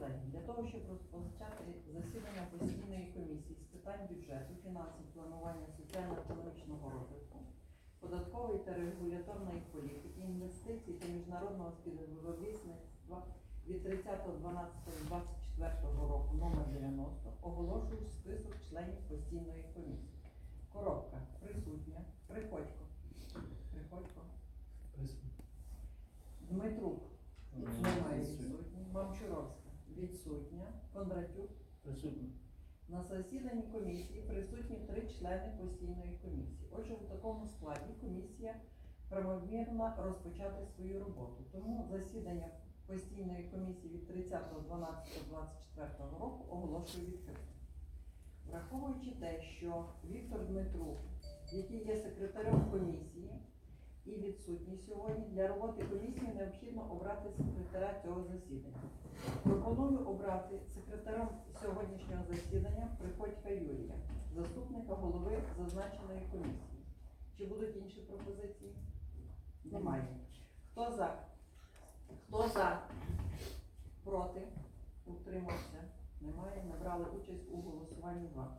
колеги, для того, щоб розпочати засідання постійної комісії з питань бюджету, фінансів, планування соціально-економічного розвитку, податкової та регуляторної політики, інвестицій та міжнародного співробітництва від 30.12.24 року номер 90 оголошую список членів постійної комісії. Коробка присутня. Приходько. Приходько. Дмитрук. Немає відсутній. Мамчуровська відсутня. Кондратюк. Присутній. На засіданні комісії присутні три члени постійної комісії. Отже, у такому складі комісія правомірна розпочати свою роботу. Тому засідання постійної комісії від 30.12.24 року оголошую відкритим. Враховуючи те, що Віктор Дмитрук, який є секретарем комісії і відсутні сьогодні. Для роботи комісії необхідно обрати секретаря цього засідання. Пропоную обрати секретарем сьогоднішнього засідання Приходька Юрія, заступника голови зазначеної комісії. Чи будуть інші пропозиції? Немає. Хто за? Хто за? Проти? Утримався? Немає. Набрали участь у голосуванні два.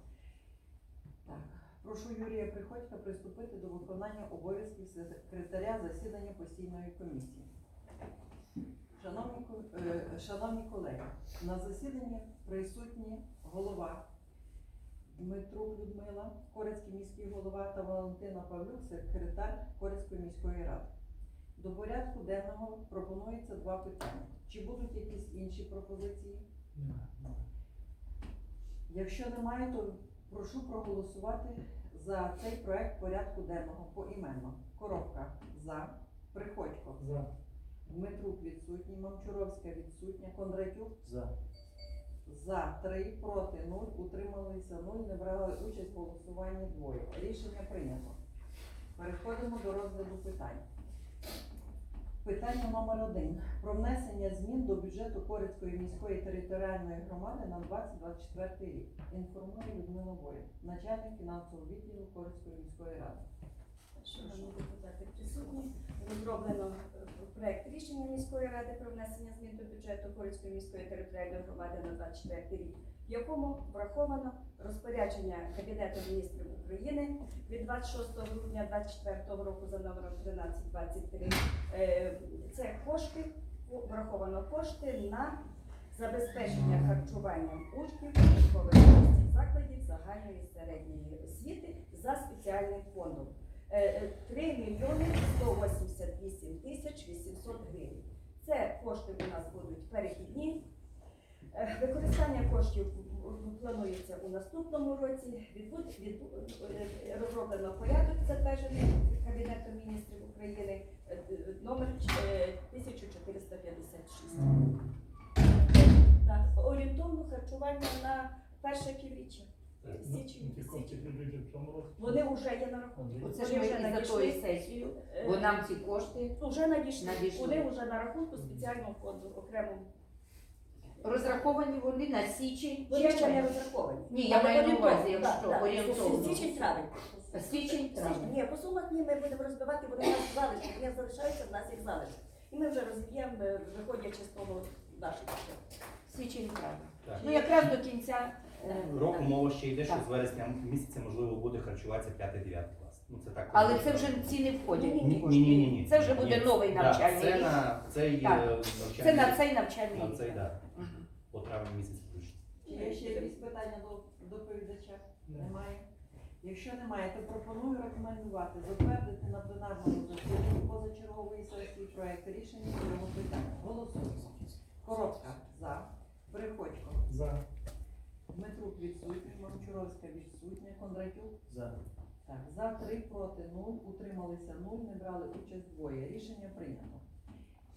Прошу Юрія Приходька приступити до виконання обов'язків секретаря засідання постійної комісії. Шановні, е, шановні колеги, на засіданні присутні голова Дмитрук Людмила, Корецький міський голова та Валентина Павлюк, секретар Корецької міської ради. До порядку денного пропонується два питання. Чи будуть якісь інші пропозиції? Якщо немає, то прошу проголосувати за цей проект порядку денного поіменно. Коробка за, Приходько, За. Дмитрук відсутній, Мамчуровська відсутня, Кондратюк За. за 3, проти 0, утрималися 0, не брали участь в голосуванні двоє. Рішення прийнято. Переходимо до розгляду питань. Питання номер один. Про внесення змін до бюджету Корицької міської територіальної громади на 2024 рік. Інформує Людмила Боя, начальник фінансового відділу Корицької міської ради. Шановні депутати присутні, розроблено е, проект рішення міської ради про внесення змін до бюджету Корицької міської територіальної громади на 24 рік, в якому враховано розпорядження Кабінету міністрів України від 26 грудня 2024 року за номером 1323. Е, Це кошти, враховано кошти на забезпечення харчуванням учнів початкових закладів загальної середньої освіти за спеціальним фондом. Е, 3 мільйони 188 тисяч 800 гривень. Це кошти у нас будуть перехідні. Е, Використання коштів планується у наступному році. Е, розроблено порядок затверджений Кабінетом міністрів України е, номер е, 1456. Так, орієнтовно харчування на перше півріччя. Січень, січень. Вони вже є на рахунку. Оце ж Вони ми вже і за тою сесією, бо нам ці кошти Вже надійшли. Надійшли. Вони вже на рахунку спеціального фонду окремому. Розраховані вони на січень. Вони ще не червень? розраховані. Ні, я Але маю на орієнтовно, увазі, якщо так. орієнтовно. Січень травень. Січень, травень. Ні, по сумах ми будемо розбивати, вони у нас залишки. Вони залишаються, в нас їх залишки. І ми вже розіб'ємо, е, виходячи з того наших. Січень травень. Так. Ну якраз до кінця е, Року мова ще йде, що Так. з вересня місяця можливо буде харчуватися 5-9 клас. Ну це так. Але це вже ці не входять. Ні, ні, ні, ні, ні. Це вже буде Ні. новий Да, навчальний Це рік. на цей Так. е, навчальний Це на рік. цей навчальний на рік. цей, да, Мгм. по травень місяць включно. Чи є ще якісь питання до доповідача? Немає. Якщо немає, то пропоную рекомендувати затвердити на пленарному засіданні позачергової сесії проект рішення з цього питання. Голосуємо. Коробка за. Приходько. За. Дмитрук відсутній, Мамчуровська відсутня, Кондратюк. За. Так, за три проти нуль, утрималися нуль, не брали участь двоє. Рішення прийнято.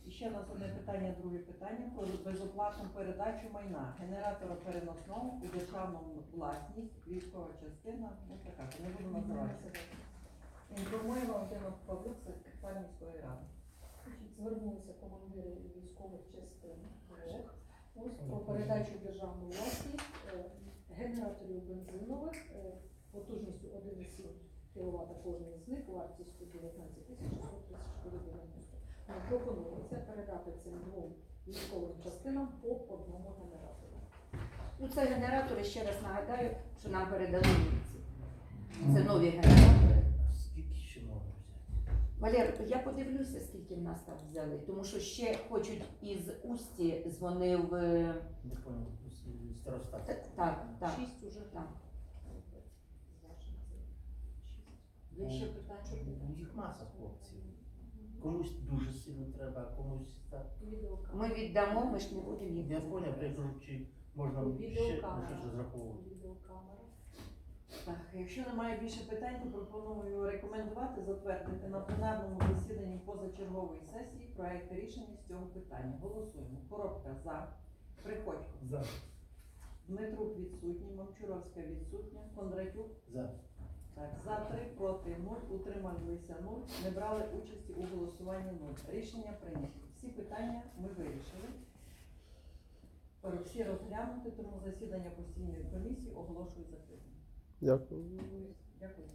І ще нас одне питання, друге питання про безоплатну передачу майна генератора переносного у державну власність, військова частина, ну така, не буду називатися. Інформує Валентина Павлюк, секретар міської ради. Звернулися командири військових частин про передачу в державну власність е, генераторів бензинових е, потужністю 1,7 кВт кожен з них, вартістю 19 тисяч 634,90. Пропонується передати цим двом військовим частинам по одному генератору. Ну, це генератори, ще раз нагадаю, що нам передали німці. Це нові генератори. Скільки ще можна взяти? Валер, я подивлюся, скільки в нас там взяли, тому що ще хочуть із Усті дзвонив. е, Не понял, з- Так, так. Шість уже так. Є ще питання? Ну, Їх маса хлопців. Комусь дуже сильно треба, а комусь так. Ми віддамо, ми ж не будемо їх. Я поняв, я кажу, чи можна ще щось розраховувати. Так, якщо немає більше питань, то пропоную рекомендувати затвердити на пленарному засіданні позачергової сесії проект рішення з цього питання. Голосуємо. Коробка за. Приходько. За. Дмитрук відсутній, Мовчуровська відсутня, Кондратюк. За. Так, за три, проти нуль, утрималися нуль, не брали участі у голосуванні нуль. Рішення прийнято. Всі питання ми вирішили. Всі розглянути, тому засідання постійної комісії оголошую закритим. Дякую. Дякую.